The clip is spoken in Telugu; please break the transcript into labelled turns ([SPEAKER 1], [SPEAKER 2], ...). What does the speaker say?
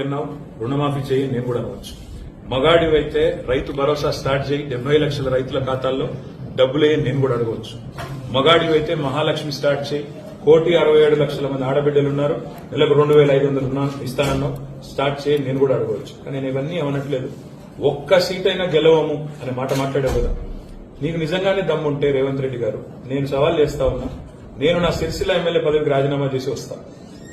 [SPEAKER 1] అన్నావు రుణమాఫీ చేయి నేను కూడా అనవచ్చు. మగాడి అయితే రైతు భరోసా స్టార్ట్ చేయి డెబ్బై లక్షల రైతుల ఖాతాల్లో డబ్బులేయని నేను కూడా అడగవచ్చు. మగాడి అయితే మహాలక్ష్మి స్టార్ట్ చేయి కోటి అరవై ఏడు లక్షల మంది ఆడబిడ్డలు ఉన్నారు నెలకు రెండు వేల ఐదు వందలు ఉన్నా ఇస్తానన్నావు స్టార్ట్ చేయి నేను కూడా అడగవచ్చు. కానీ నేను ఇవన్నీ ఏమనట్లేదు. ఒక్క సీట్ అయినా గెలవము అనే మాట మాట్లాడావు కదా. నీకు నిజంగానే దమ్ముంటే రేవంత్ రెడ్డి గారు నేను సవాల్ చేస్తా ఉన్నా నేను నా సిరిసిల్ల ఎమ్మెల్యే పదవికి రాజీనామా చేసి వస్తాను